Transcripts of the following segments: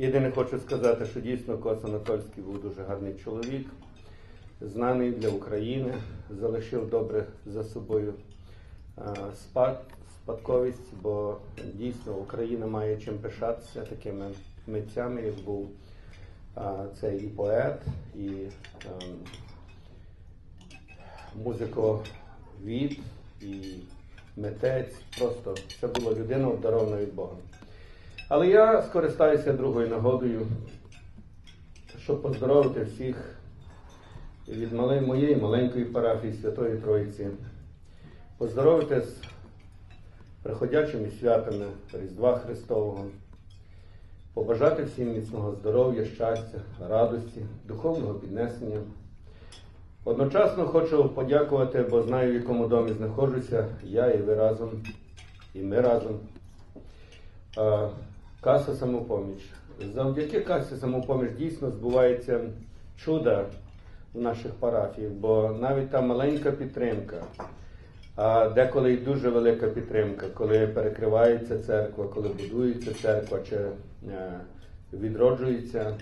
Єдине хочу сказати, що дійсно Кос Анатольський був дуже гарний чоловік, знаний для України, залишив добре за собою спад, спадковість, бо дійсно Україна має чим пишатися такими митцями, як був цей і поет, і ем, музиковід, і митець. Просто це була людина обдарована від Бога. Але я скористаюся другою нагодою, щоб поздоровити всіх від моєї маленької парафії Святої Троїці, поздоровити з приходячими святами Різдва Христового, побажати всім міцного здоров'я, щастя, радості, духовного піднесення. Одночасно хочу подякувати, бо знаю, в якому домі знаходжуся, я і ви разом, і ми разом. Каса самопоміч. Завдяки касі самопоміч дійсно збувається чудо в наших парафіях, бо навіть та маленька підтримка, а деколи й дуже велика підтримка, коли перекривається церква, коли будується церква чи е, відроджується.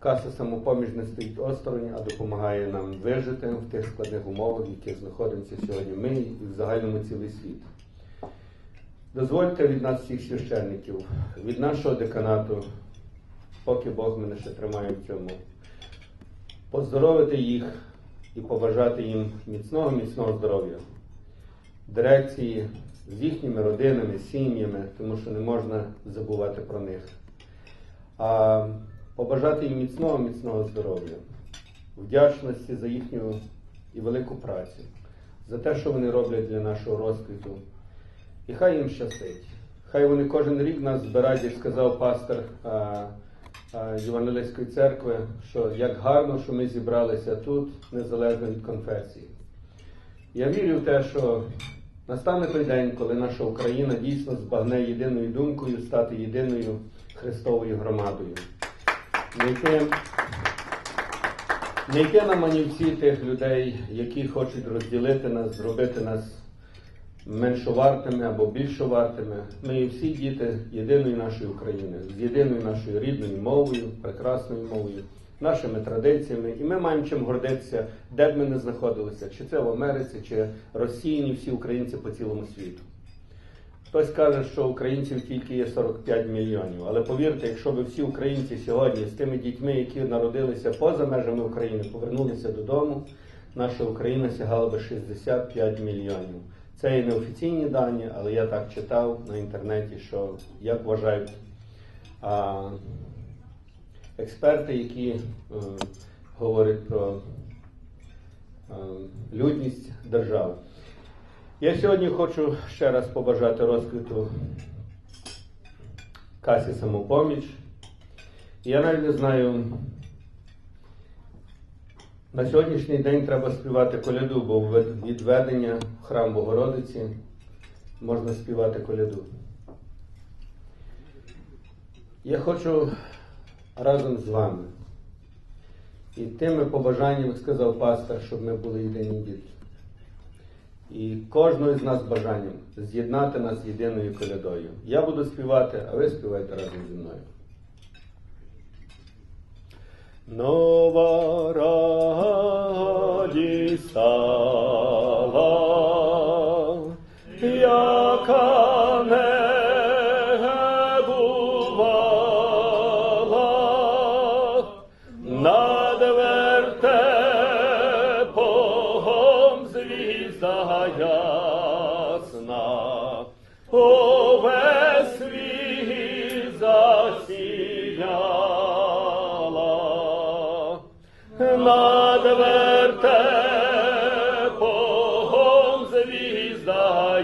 Каса самопоміч не стоїть осторонь, а допомагає нам вижити в тих складних умовах, в яких знаходимося сьогодні ми і в загальному цілий світ. Дозвольте від нас всіх священників, від нашого деканату, поки Бог мене ще тримає в цьому, поздоровити їх і побажати їм міцного, міцного здоров'я, дирекції з їхніми родинами, сім'ями, тому що не можна забувати про них. А побажати їм міцного, міцного здоров'я, вдячності за їхню і велику працю, за те, що вони роблять для нашого розквіту. І хай їм щастить. Хай вони кожен рік нас збирають, як сказав пастор Євангелійської церкви, що як гарно, що ми зібралися тут, незалежно від конфесії. Я вірю в те, що настане той день, коли наша Україна дійсно збагне єдиною думкою стати єдиною Христовою громадою. Не йти, не йти на манівці тих людей, які хочуть розділити нас, зробити нас меншовартими або більшовартими. Ми є всі діти єдиної нашої України, з єдиною нашою рідною мовою, прекрасною мовою, нашими традиціями. І ми маємо чим гордитися, де б ми не знаходилися, чи це в Америці, чи Росії, всі українці по цілому світу. Хтось каже, що українців тільки є 45 мільйонів. Але повірте, якщо б всі українці сьогодні з тими дітьми, які народилися поза межами України, повернулися додому, наша Україна сягала би 65 мільйонів. Це і неофіційні дані, але я так читав на інтернеті, що як вважають а, експерти, які е, говорять про е, людність держави. Я сьогодні хочу ще раз побажати розквіту касі самопоміч. Я навіть не знаю, на сьогоднішній день треба співати коляду, бо відведення в храм Богородиці можна співати коляду. Я хочу разом з вами і тими побажаннями, як сказав пастор, щоб ми були єдині діти. І кожного з нас бажанням з'єднати нас єдиною колядою. Я буду співати, а ви співайте разом зі мною. Нова радість над звізда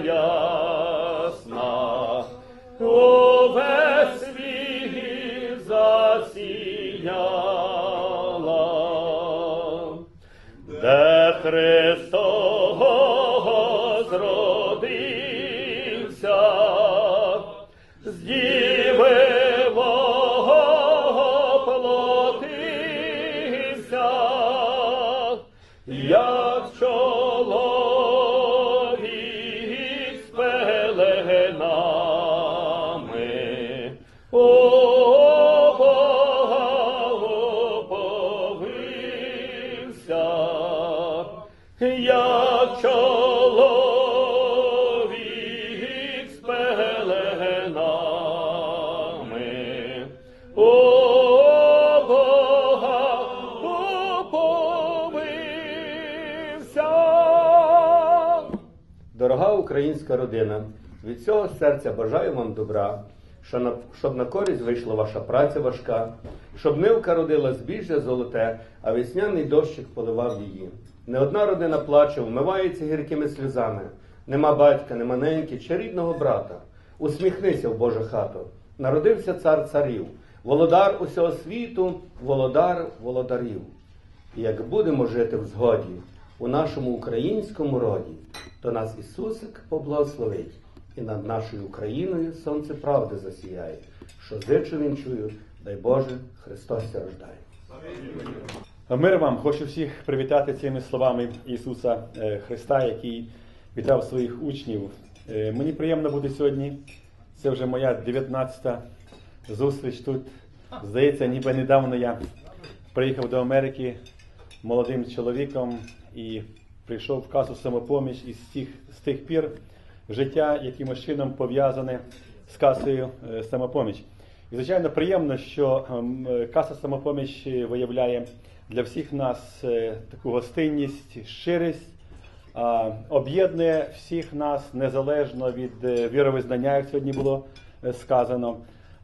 де Христос зродився, з як чоловік з Дорога українська родина, від цього серця бажаю вам добра, щоб на користь вийшла ваша праця важка щоб нивка родила збіжжя золоте, а весняний дощик поливав її. Не одна родина плаче, вмивається гіркими сльозами. Нема батька, нема неньки чи рідного брата. Усміхнися в Божа хату. Народився цар царів, володар усього світу, володар володарів. І як будемо жити в згоді у нашому українському роді, то нас Ісусик поблагословить, і над нашою Україною сонце правди засіяє, що зичу він чую, дай Боже, Христос рождає. Мир вам, хочу всіх привітати цими словами Ісуса е, Христа, який вітав своїх учнів. Е, Мені приємно бути сьогодні. Це вже моя 19-та зустріч тут. Здається, ніби недавно я приїхав до Америки молодим чоловіком і прийшов в касу самопоміч і з тих, з тих пір життя якимось чином пов'язане з касою е, самопоміч. І звичайно приємно, що ем, е, каса самопоміч виявляє для всіх нас е, таку гостинність, щирість, об'єднує всіх нас незалежно від віровизнання, як сьогодні було сказано.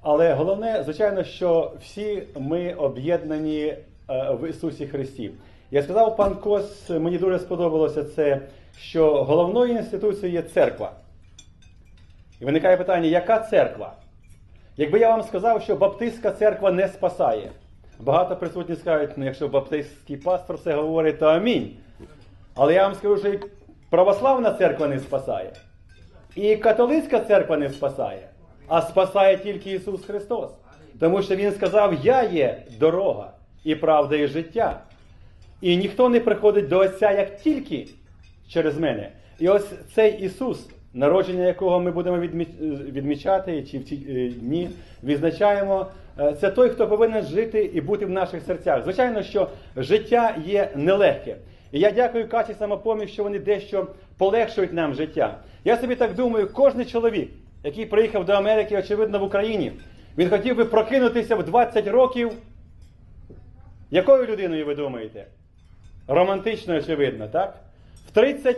Але головне, звичайно, що всі ми об'єднані в Ісусі Христі. Я сказав, пан Кос, мені дуже сподобалося це, що головною інституцією є церква. І виникає питання, яка церква? Якби я вам сказав, що баптистська церква не спасає, багато присутні скажуть, ну якщо баптистський пастор це говорить, то амінь. Але я вам скажу, що і православна церква не спасає, і католицька церква не спасає, а спасає тільки Ісус Христос. Тому що Він сказав: Я є дорога і правда, і життя. І ніхто не приходить до Отця як тільки через мене. І ось цей Ісус, народження якого ми будемо відмічати, чи в ці е, дні відзначаємо, е, це той, хто повинен жити і бути в наших серцях. Звичайно, що життя є нелегке. І я дякую Каті самопоміч, що вони дещо полегшують нам життя. Я собі так думаю, кожен чоловік, який приїхав до Америки, очевидно, в Україні, він хотів би прокинутися в 20 років. Якою людиною ви думаєте? Романтичною, очевидно, так? В 30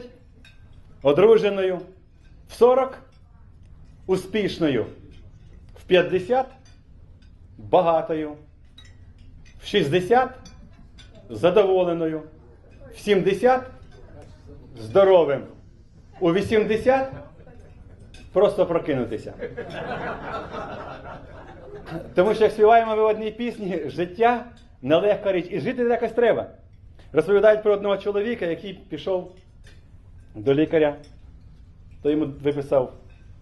одруженою, в 40 успішною, в 50 багатою, в 60 задоволеною, в 70 здоровим, у 80 просто прокинутися. Тому що як співаємо ми в одній пісні, життя нелегка річ. І жити якось треба. Розповідають про одного чоловіка, який пішов до лікаря, то йому виписав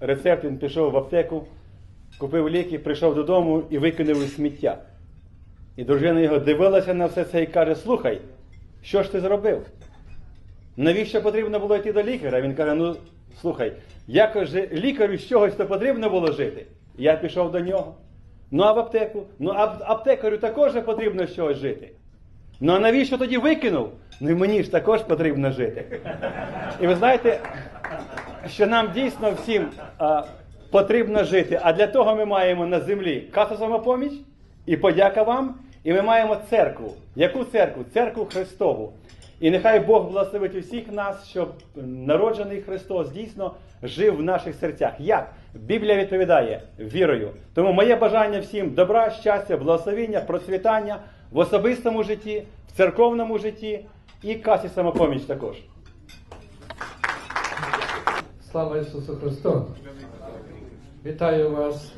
рецепт, він пішов в аптеку, купив ліки, прийшов додому і викинув у сміття. І дружина його дивилася на все це і каже: Слухай, що ж ти зробив? Навіщо потрібно було йти до лікаря? Він каже: ну слухай, як же лікарю з чогось то потрібно було жити? Я пішов до нього. Ну а в аптеку? Ну а аптекарю також потрібно чогось жити. Ну а навіщо тоді викинув? Ну і мені ж також потрібно жити. І ви знаєте, що нам дійсно всім а, потрібно жити. А для того ми маємо на землі касу самопоміч і подяка вам. І ми маємо церкву. Яку церкву? Церкву Христову. І нехай Бог благословить усіх нас, щоб народжений Христос дійсно жив в наших серцях. Як? Біблія відповідає вірою. Тому моє бажання всім добра, щастя, благословення, процвітання в особистому житті, в церковному житті і касі самопоміч також. Слава Ісусу Христу! Вітаю вас,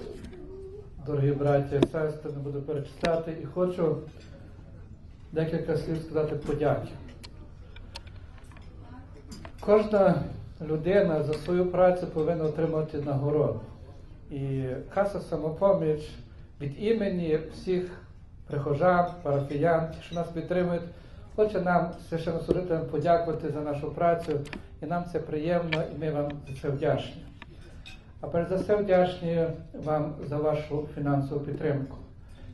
дорогі браті і сестри, не буду перечисляти і хочу декілька слів сказати подяки. Кожна людина за свою працю повинна отримати нагороду. І каса самопоміч від імені всіх прихожан, парафіян, що нас підтримують, хоче нам священнослужителям подякувати за нашу працю. І нам це приємно, і ми вам за це вдячні. А перш за все вдячні вам за вашу фінансову підтримку.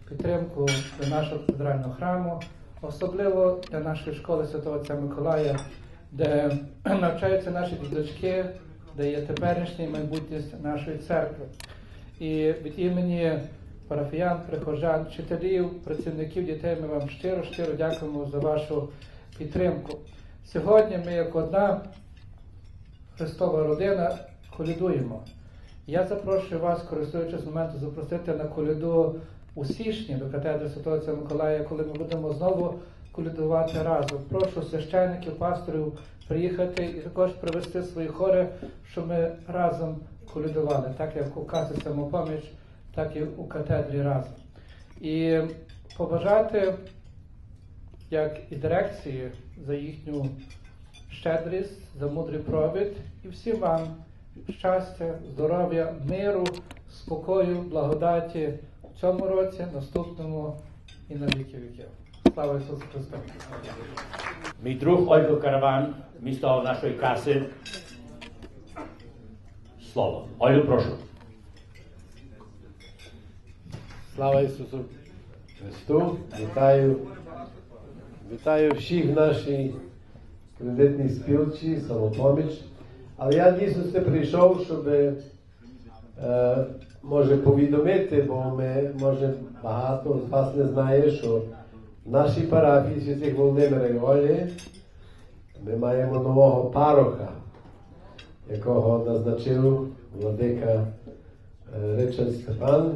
Підтримку для нашого кафедрального храму, особливо для нашої школи Святого Отця Миколая, де навчаються наші діточки, де є теперішня і майбутність нашої церкви. І від імені парафіян, прихожан, вчителів, працівників дітей ми вам щиро, щиро дякуємо за вашу підтримку. Сьогодні ми, як одна Христова родина, колядуємо. Я запрошую вас, користуючись моментом, запросити на коляду у січні до катедри Святого Миколая, коли ми будемо знову колядувати разом. Прошу священників, пасторів приїхати і також привезти свої хори, щоб ми разом колядували, так як у касі самопоміч, так і у катедрі разом. І побажати, як і дирекції, за їхню щедрість, за мудрий провід і всім вам щастя, здоров'я, миру, спокою, благодаті в цьому році, наступному і на віки віків. Слава Ісусу Христу! Мій друг Ольга Караван, місто нашої каси. Слово. Олю, прошу. Слава Ісусу Христу! Вітаю, вітаю всіх нашій кредитній спілці, самопоміч. Але я дійсно сюди прийшов, щоб е, може повідомити, бо ми, може, багато з вас не знає, що в нашій парафії святих Володимира і Олі ми маємо нового пароха, якого назначив владика е, Ричард Степан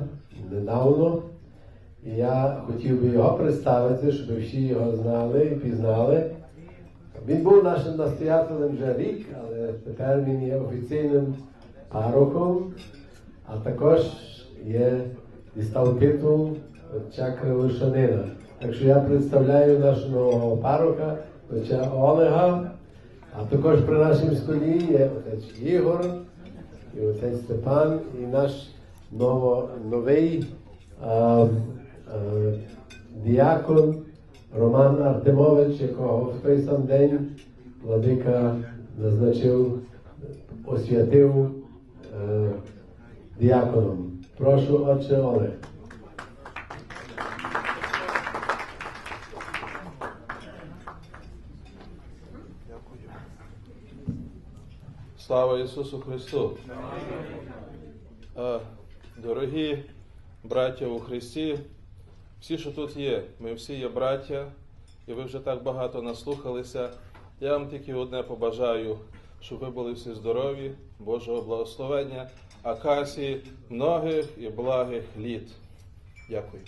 недавно. І я хотів би його представити, щоб всі його знали і пізнали. Він був нашим настоятелем вже рік, але тепер він є офіційним парохом, а також є дістав титул отця Кривошанина. Так що я представляю нашого пароха, отця Олега, а також при нашому столі є отець Ігор, і отець Степан, і наш ново, новий а, а, діакон Роман Артемович, якого в той сам день владика назначив, освятив е, діаконом. Прошу, отче Олег. Слава Ісусу Христу! Е, Дорогі браття у Христі, всі, що тут є, ми всі є браття, і ви вже так багато наслухалися. Я вам тільки одне побажаю, щоб ви були всі здорові, Божого благословення, акації, многих і благих літ. Дякую.